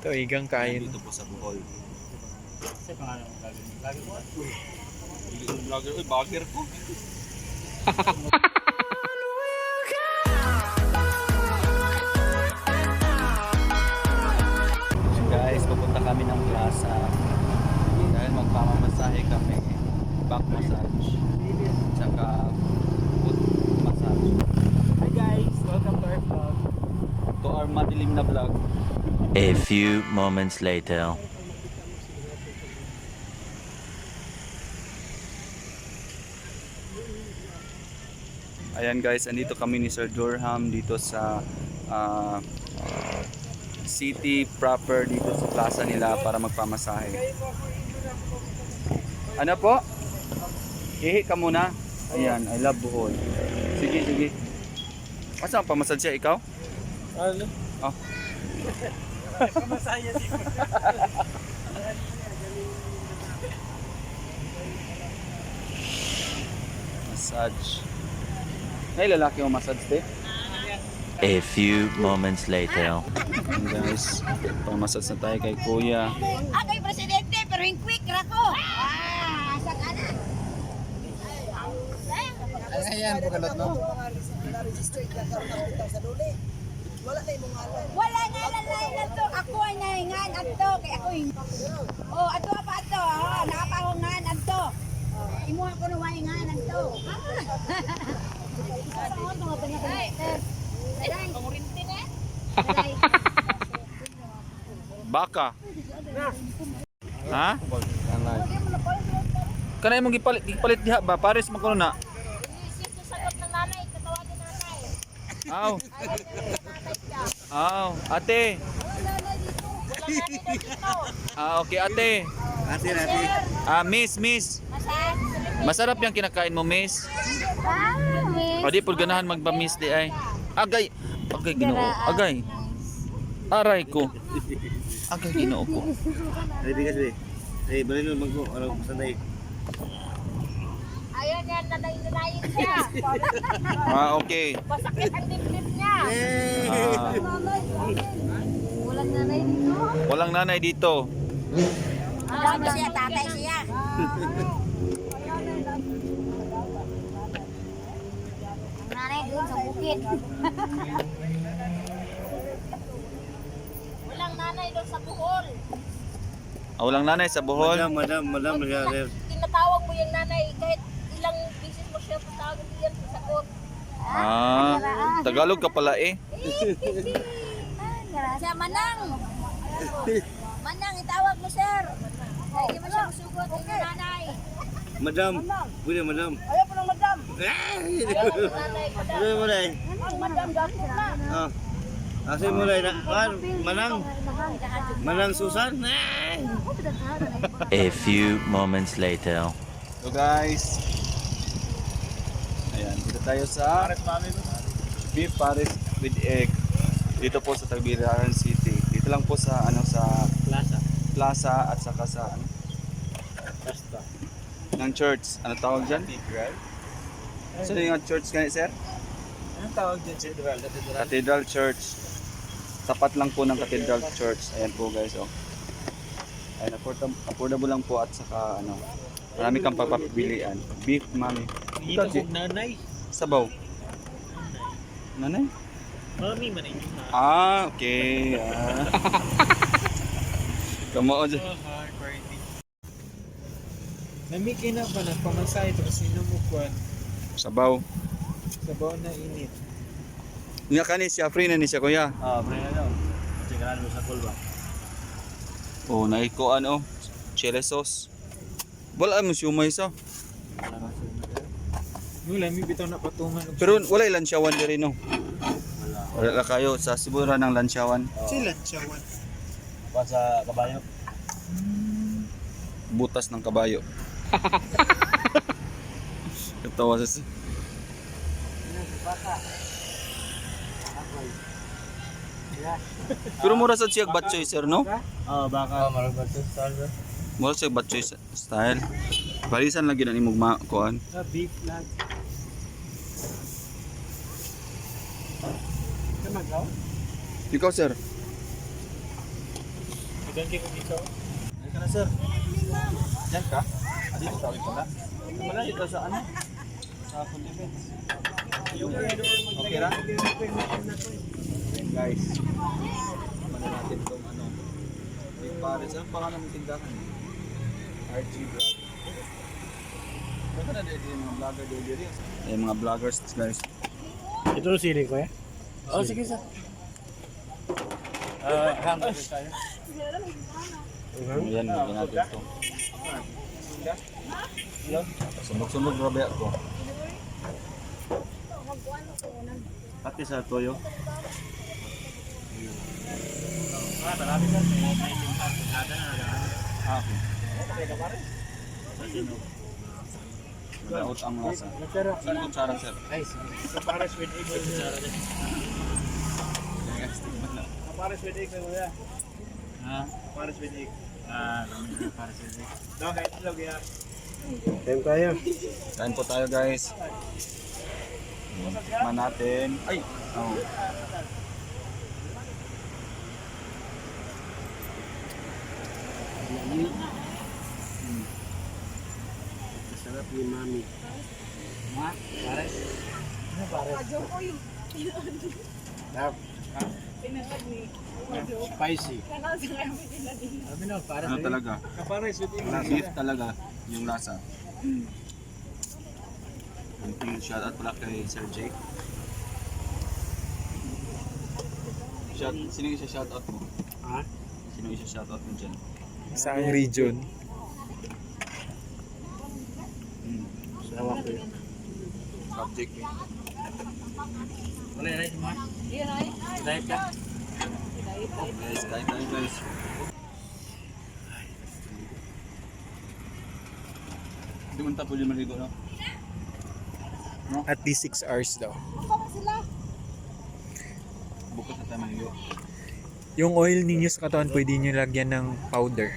Ito, igang kain. Dito po sa Bohol. Kasi pangalan. Gagawin mo. Hindi ko vlogger. Uy, bagger ko. Guys, pupunta kami ng plaza. Dahil magpamamasahe kami. Back massage. Tsaka foot massage. Hi guys! Welcome to our vlog. To our madilim na vlog. A few moments later. Ayan guys, andito kami ni Sir Durham dito sa ah, city proper dito sa plaza nila para magpamasahe. Ano po? Ihi ka muna. Ayan, I love Bohol. Sige, sige. Asa ang pamasad siya ikaw? Ano? Oh. Kamasaya dito. Massage. Ay, lalaki yung massage te. A few moments later. Guys, pamassage na tayo kay Kuya. Ako'y presidente, pero yung quick rako. Ah, asa ka na? Ayan, bukalot no? Wala nga lalay na to. Ako ay nahingan ato. Kay ako yung... Oh, ato pa ato. Oh, nakapahungan ato. Imo ako na wahingan ato. Ay, pangurinti na. Baka. Ha? Kanay mong gipalit gipalit diha ba pares man kuno na. Sagot ng nanay, katawagin nanay. Aw. Aw, ate. Ah, okay ate. Ate, ate. Ah, miss, miss. Masarap yung kinakain mo, miss. O di pud ganahan magba-miss di ay. Agay. Agay Ginoo. Agay. Aray ko. Agay Ginoo ko. Ay, bigas be. Ay, balik mo magko. Ano, sanday. Ayaw niya, nanay-nanayin siya. Ah, okay. Masakit ang dibdib niya. Ah, Walang nanay dito. walang nanay dito. Ano ba siya? Tatay siya. Ang nanay doon sa bukid. Walang nanay doon sa Bohol. Ah, walang nanay sa Bohol. Madam, madam, madam. Madam, Tinatawag mo yung nanay kahit ilang bisis mo siya patawag diyan sa sagot. Ah, Tagalog ka pala eh. Siya Manang. Manang, itawag mo sir. Hindi mo siya masugot yung nanay. madam. Pwede, madam. Ayaw po ng madam. Ay! Nanay, Pwede mo na eh. madam, gapo na. Ah. Asin mo na eh. Ah, Manang. Manang Susan. A few moments later. So guys. Ayan, dito tayo sa beef pares with egg. Dito po sa Tagbiran City. Dito lang po sa ano sa Plaza. plaza at saka sa ano, Basta. ng church. Ano tawag diyan? So yung church ganit sir? Anong tawag dyan sa Cathedral? Cathedral? Cathedral Church. Tapat lang po ng Cathedral Church. Ayan po guys, oh. Ayan, affordable, lang po at saka ano, marami kang pagpapilian. Beef, mami. Ikaw, kong nanay. Sabaw. Nanay? Mami, manin yung nanay. Ah, okay. Ah. Kamoo dyan. Oh, hard. Namikin na ba nagpamasay tapos inumukuan Sabaw. sa baon na init. Nga kani siya, free na ni siya kuya. Ah, pre na daw. Tingnan mo sa kulba. Oh, naiko ano, chili sauce. Wala mo siumay sa. Wala, may bitaw na patungan. Pero wala lansyawan diri no. Wala la kayo sa Sibura ng lansyawan. Sila, siyawan. Pa sa kabayo. butas ng kabayo. Katawa sa Pero mura sa siya batchoy sir no? Ah, baka. Maragod sa salsa. Mura siya batchoy sa- style. Parisan lagi na imong ma kuan. Beef lag. Ikaw, sir. Ganti ko dito. Ay ka na sir. Diyan ka? Ah, dito tawid pala. Wala dito sa ano? Sa condiments. Okay ra? Guys. Ano natin itong ano. Big Paris. Anong pangalan ng tindahan? RG Vlog. Baka na dito yung mga vlogger dito. Ay, mga vloggers guys. Ito yung siling ko eh. Oh, sige sir. Ah, hang tayo. Ayan, lagyan natin ito. Sunog-sunog grabe ako. Pati sa toyo. Ah, okay. Laot ang lasa. Saan kutsara, sir? Ay, sige. Pares with egg. Pares with egg. Ha? Pares with egg. Ah, pares with egg. Okay, itlog yan. Time tayo. Kain po tayo guys. Tikman natin. Ay! Oh. Sarap ni Mami. Ma, pares. Ano pares? Sarap. Spicy. Sabi na, pares. Ano talaga? Pares with Beef talaga yung lasa. Thank you. Shoutout pala kay Sir Jake. Shout, sino yung isa shoutout mo? Ha? Sino yung isa shoutout mo dyan? Saang region? Sawa ko yun. Subject eh. Wala yan, ma. Live ka? Guys, tayo guys. Hindi mo tapos yung maligo, no? At least 6 hours daw. Bukas na tayo maligo. Yung oil ninyo sa katawan, pwede nyo lagyan ng powder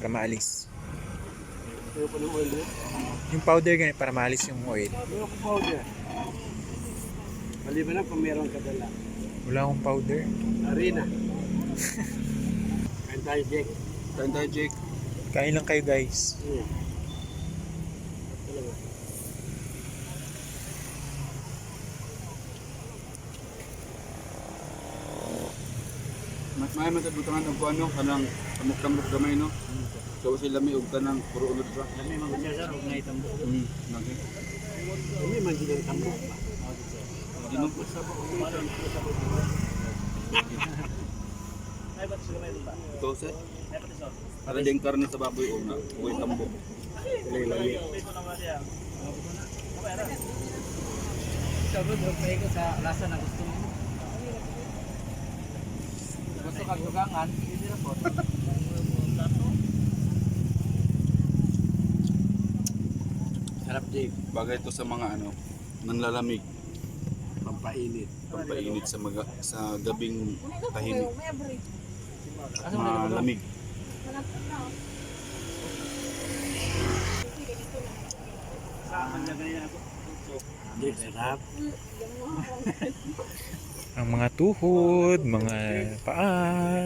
para maalis. Ayaw ko ng oil yun. Yung powder ganyan para maalis yung oil. Ayaw ko powder. Maliban na kung meron ka dala. Wala akong powder. Harina. Kain tayo, Jack. Kain tayo, Jake. Kain lang kayo guys. Hmm. May matabutangan ang ano, kanang kamuk-kamuk gamay, no? So sila may ug kanang puro ulod ra. Kami mga sir, huwag na itambo. Mm. Lagi. Kami man ginang tambo. Di mo Ito sir. Para din karne sa baboy o na, uwi tambo. Lami. Sabi ko, ko sa lasa na gusto mo. Tugangan, hindi na po. Sarap, Jack. Bagay ito sa mga ano, nanlalamig, Pampainit. pampainit sa mga sa gabing tahimik. At malamig. Jack, sarap. Ang mga tuhod, mga paa.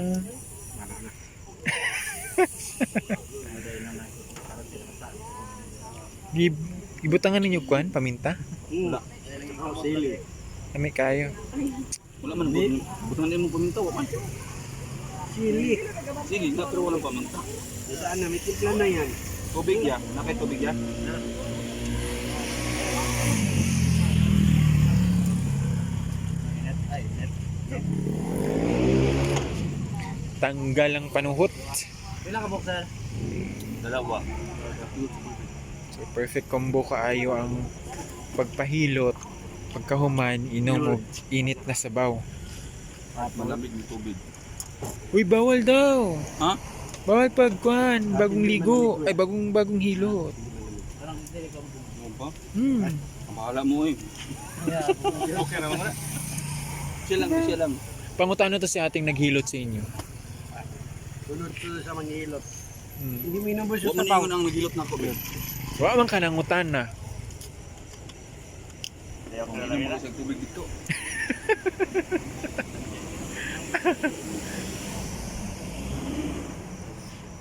Gib gibutangan ninyo kwan paminta. Wala. Sili. Kami kayo. Wala man bu- butangan din mo paminta, wa man. Sili. Sige, na pero walang paminta. Saan na, may na yan. Tubig ya, nakay tubig ya. Tanggal ang panuhot. Ilang ka sir? Dalawa. So perfect combo kaayo ang pagpahilot, pagkahuman, inom og init na sabaw. At malamig ng tubig. Uy, bawal daw. Ha? Bawal pagkwan, bagong ligo, ay bagong bagong hilot. Ano? Hmm. Bahala mo eh. Okay na muna. Siya lang, siya lang. Pangutano to si ating naghilot sa inyo. Sunod sunod sa manghilot. Hmm. Hindi mo inubos yung sapaw. Huwag ang naghilot ng kubyo. Wala man ka nangutan na. Kaya kung inom mo sa tubig dito.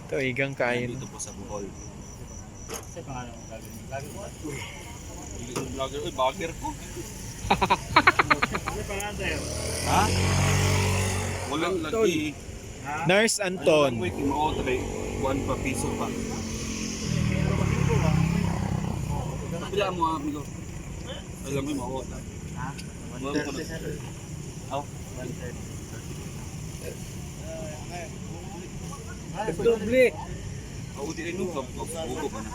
Ito, igang kain. Dito po sa Bohol. Kasi pangalan mo vlogger. Vlogger ko at Vlogger ko, vlogger ko. Ano pangalan tayo? Ha? Walang lagi. Nurse Anton. Wait, mo try. One pa piso pa. Bila mo amigo. Alam mo mo Ha? Mo ko na. Aw, Doble. Ako di rin ka. Ugo pa na.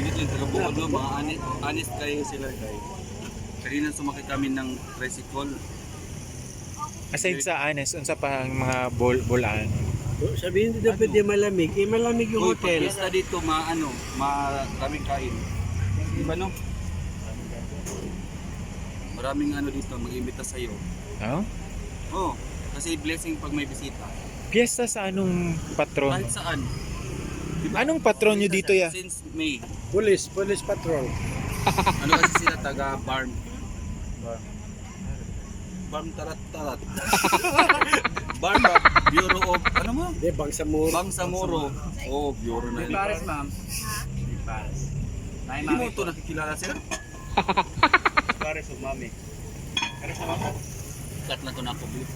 Hindi lang taga Bohol no, mga honest, honest kayo sila guys. Kanina sumakay kami ng tricycle. Aside sa Anes, unsa pa ang mga bol bolaan? Sabihin nito dapat di malamig. Eh, malamig yung Uy, hotel. pista dito, maano, maraming kain. Di ba no? Maraming ano dito, mag-imbita sa'yo. Oh? Oo, oh, kasi blessing pag may bisita. Piyesta sa anong patron? Kahit saan. Di ba? Anong patron nyo dito ya? Since May. Police, police patrol. Ano kasi sila taga Barm. Tarat tarat. Barm ba? Bureau of, ano mo? Hindi, Bangsamoro. Bangsamoro. Oh, Bureau na yun. pares, ma'am. Pares. May Hindi mo ito nakikilala sir? Pares o mami. Pares o mami. Kat na ito na ako, Bill.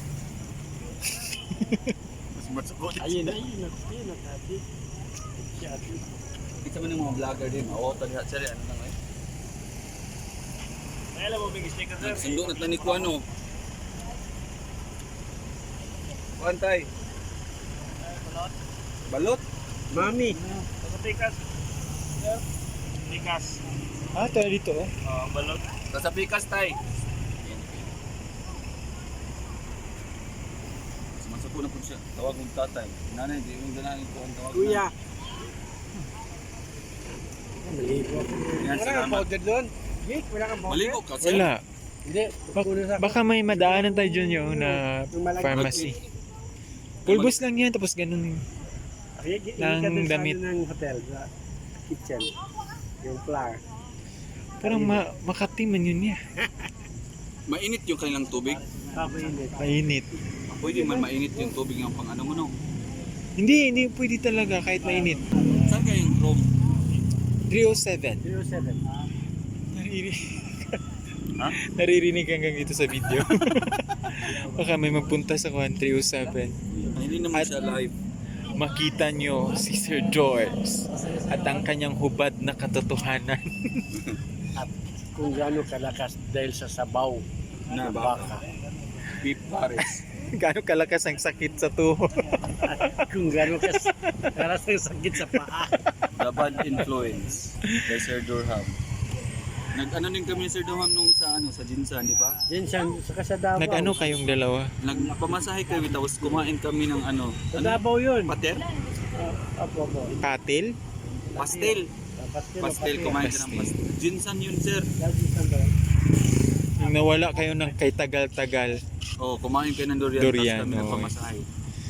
Mas matsukot. Ayun, ayun, ayun, nakati. Kita mo ng mga vlogger din. Oo, tali sir, ano na ngayon? May alam mo, big sticker, sir. Nagsundo na tani ko ano. Kuantay. Balot? Mami. Sa tikas. Sir. Tikas. Ah, tayo dito oh. Oh, balot. Sa pikas tay. Sumasako na po siya. Tawag mong tatay. Nanay, di mo ganahin ko ang tawag. Kuya. Maligo. Yan, salamat. doon? Jake, wala kang Maligo ka, sir. Wala. Hindi. Sa... baka may madaanan tayo dyan yung na pharmacy. Pulbos lang yan, tapos ganun. ng damit. ng hotel, sa kitchen. Yung flour. Parang ma Makati man yun niya. Mainit yung kanilang tubig. Tapos init. Mainit. Pwede man mainit yung tubig yung pang ano mo no. Hindi, hindi pwede talaga kahit mainit. Saan kayong room? 307. 07. Naririnig. Ha? Naririnig hanggang dito sa video. Baka may magpunta sa 307. Ay, Hindi naman At- siya live. Makita nyo si Sir George at ang kanyang hubad na katotohanan. Kung gaano kalakas dahil sa sabaw Na baka. Beef pares. Gaano kalakas ang sakit sa tuhod. Kung gaano kas karas ng sakit sa paa. The Bad Influence kay Sir Durham. Nag-ano din kami Sir Durham nung sa ano sa Jinsan, di ba? Siya, saka sa Davao. Nag-ano kayong dalawa? Nagpamasahe kami tapos kumain kami ng ano, Sa ano? Davao yun. Pater? Apo, apo. Patil? Pastel. Pastel, Pastel, kumain ka ng pastel. Jinsan yun, sir. Yung nawala kayo ng kay tagal-tagal. Oh, kumain kayo ng durian, Durian, tapos kami oo. nagpamasahe.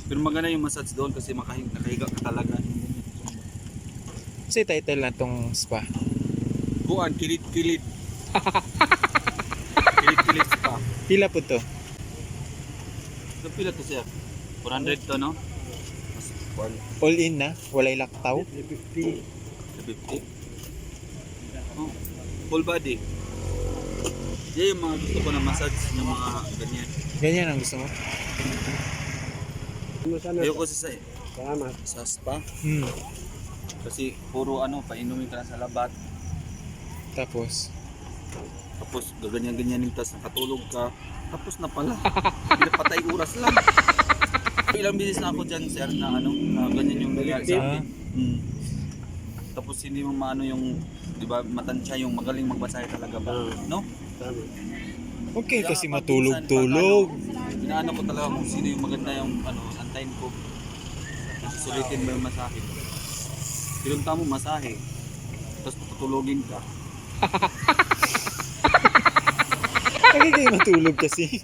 Pero maganda yung massage doon kasi makahiga, nakahiga ka talaga. Kasi title na tong spa. Kuan, kilit-kilit. kilit-kilit pa. Pila po to? So, pila to sir? 400 to, no? Mas All in na? Walay laktaw? 50. 50. Oh, full body. Yan yung mga gusto ko na massage ng mga ganyan. Ganyan ang gusto mo? Ayoko sa, Salamat. sa spa. Hmm. Kasi puro ano, painumin ka na sa labat. Tapos, Tapos gaganyan-ganyan yung tas nakatulog ka. Tapos na pala. Pinapatay oras lang. Ilang bisis na ako dyan sir na ano, na ganyan yung nangyari sa akin. Mm. Tapos hindi mo maano yung, di ba, matansya yung magaling magbasahe talaga ba? No? Tama. okay Kaya kasi matulog-tulog. minsan, pag ano, Inaano ko talaga kung sino yung maganda yung ano, antayin ko. Kasi sulitin mo yung masahe. Pinunta mo masahe. Tapos patutulogin ka. Kayo matulog kasi.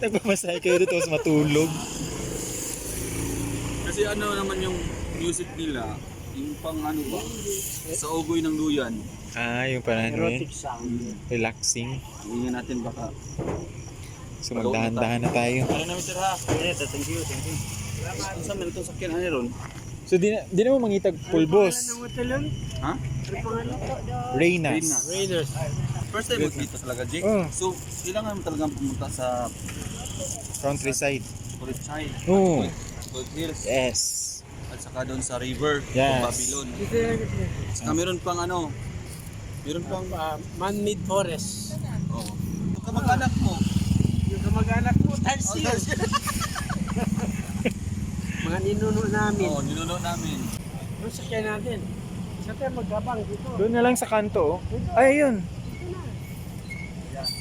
Nagpamasahe kayo dito tapos matulog. Kasi ano naman yung music nila, yung pang ano ba, sa ugoy ng duyan. Ah, yung parang ano Erotic sound. relaxing. Tingnan natin baka So magdahan-dahan na tayo. Ano namin sir ha? Yes, thank you, thank you. Ano sa meron itong sakyan ano ron? So di na, di na mo mangitag pulbos. Ha? Reynas. Raiders. First time magkita talaga, Jake. Oh. So, kailangan mo talagang pumunta sa Countryside. Corinthine. Oo. Gold Hills. Yes. At saka doon sa river, Yes. sa Babylon. Saka meron pang ano, meron pang Man-made forest. oh. Yung kamag-anak mo. Yung kamag-anak mo, Oh, Tarsier. Mga ninuno namin. oh, ninuno namin. Ano sakyan natin? Sa tayo magkabang dito. Doon na lang sa kanto. oh. Ay, ayun.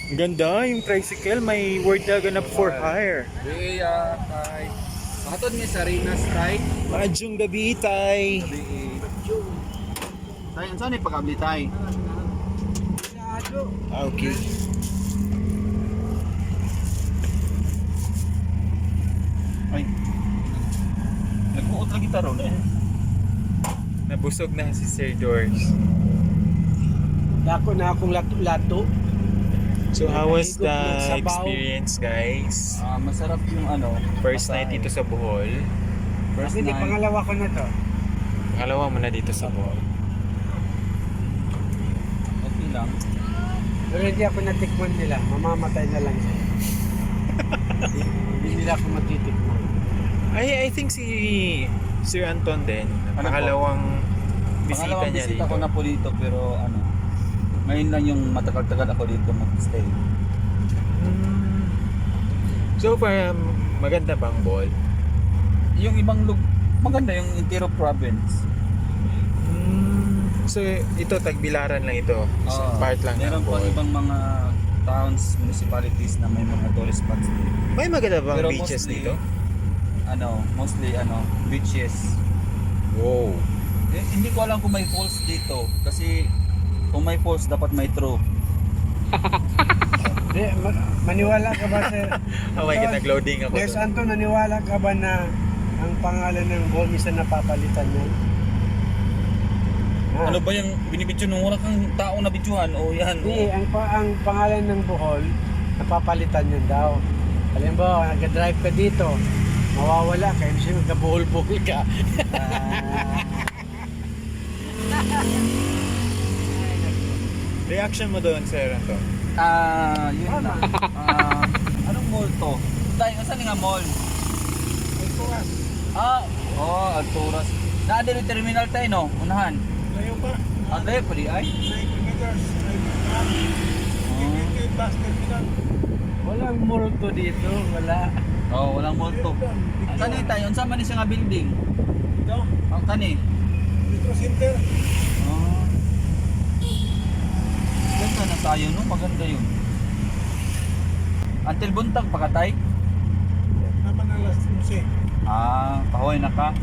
Ang Ganda yung tricycle. May word na for hire. Beya, tay. Makatod niya sa Rinas, tay. Madyong gabi, tay. Tay, ang saan yung pag-abli, tay? Ah, Okay. Ay. Taro na eh. Nabusog na si Sir Doors. Dako na akong lato-lato. So how was the experience, guys? Ah, masarap yung ano. First night dito sa Bohol. First Hindi, night. pangalawa ko na to. Pangalawa mo na dito sa Bohol. Okay lang. Pero hindi ako natikman nila. Mamamatay na lang hindi nila ako matitikman. I, I think si Sir Anton din. Ano? Pangalawang bisita Pangalawang niya bisita dito. ko na po dito pero ano. Ngayon lang yung matagal-tagal ako dito mag-stay. Hmm. So far, um, maganda bang ball? Yung ibang lug maganda yung Intero province. Hmm. So ito, Tagbilaran lang ito. Oo. part lang Meron ng pang Bohol. ibang mga towns, municipalities na may mga tourist spots dito. May maganda bang Pero beaches mostly, dito? Ano, mostly ano, beaches. Wow. Eh, hindi ko alam kung may falls dito kasi kung may falls dapat may true. Di, ma- maniwala ka ba sir? Oh my God, nag-loading ako doon. Anton, naniwala ka ba na ang pangalan ng ball minsan napapalitan niya? Ah. Ano ba yung binibidyo nung wala kang tao na bidyuhan? O yan. Hindi, ang, pa, ang pangalan ng Bohol, napapalitan yun daw. Halimbawa, nag-drive ka dito, mawawala ka, ibig sabihin nagka-buhol-buhol ka. Reaction mo doon, Sir Anton? Ah, yun lang. Ah, anong mall to? Tayo, saan nga mall? Ah, oh, Alturas. Naadali terminal tayo, no? Unahan. Layo pa, Ang layo pa di ay? 9 meters, Walang multo dito, wala. Oh, walang mall to. Ang kani tayo, unsa man ni siya nga building? Ito, Ang kani. Metro Center. Oh. Ganda na tayo, no? Maganda yun. Until buntag pa ka, tay? Naman ang last 11. Ah, pahoy na ka.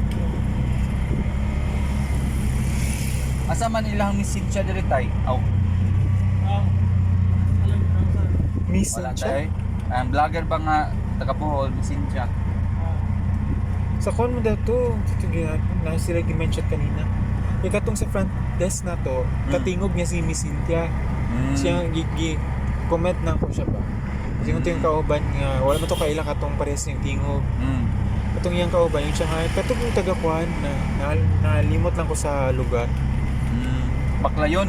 Asa man ilang Miss Cynthia diri tay? Aw, Ah, alam mo sa Miss wala siya? tay. Ang vlogger ba nga taga Bohol, Miss Cynthia? Sa kon mo daw to. Ito ginagawa. Na sila gimension kanina. Ikatong sa front desk na to, katingog niya si Miss Cynthia. Mm. Siya gigi comment na ko siya ba. Kasi kung ito yung kauban nga, wala mo to kaila katong pares yung tingog. Mm. Katong yung kauban, yung siya nga, katong yung taga-kuhan na, na, nalimot lang ko sa lugar. Mm. Bakla yun.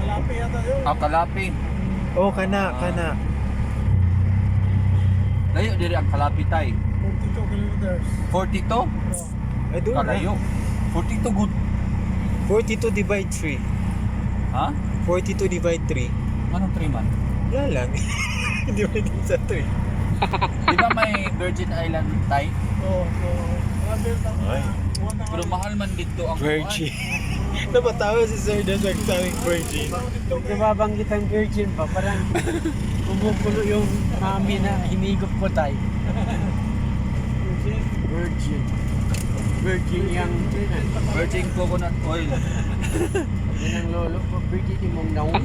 Malapi yata yun. Ah, Kalapi. Oh, kana, Ah. kana. Layo diri ang Kalapi tay. 42 kilometers. 42? Ay, doon na. Kalayo. 42 good. 42 divide 3. Ha? 42 divide 3. Anong 3 man? Wala lang. divide sa 3. Di ba may Virgin Island tay? Oo, so, ang Ay. Pero mahal man dito ang Virgin. Napatawa si Sir doon sa sabing virgin. Kung nababanggit ang virgin pa, parang kumukulo yung mami na hinigop ko tayo. Virgin. Virgin yung Virgin coconut oil. Yan ang lolo ko, virgin imong naon.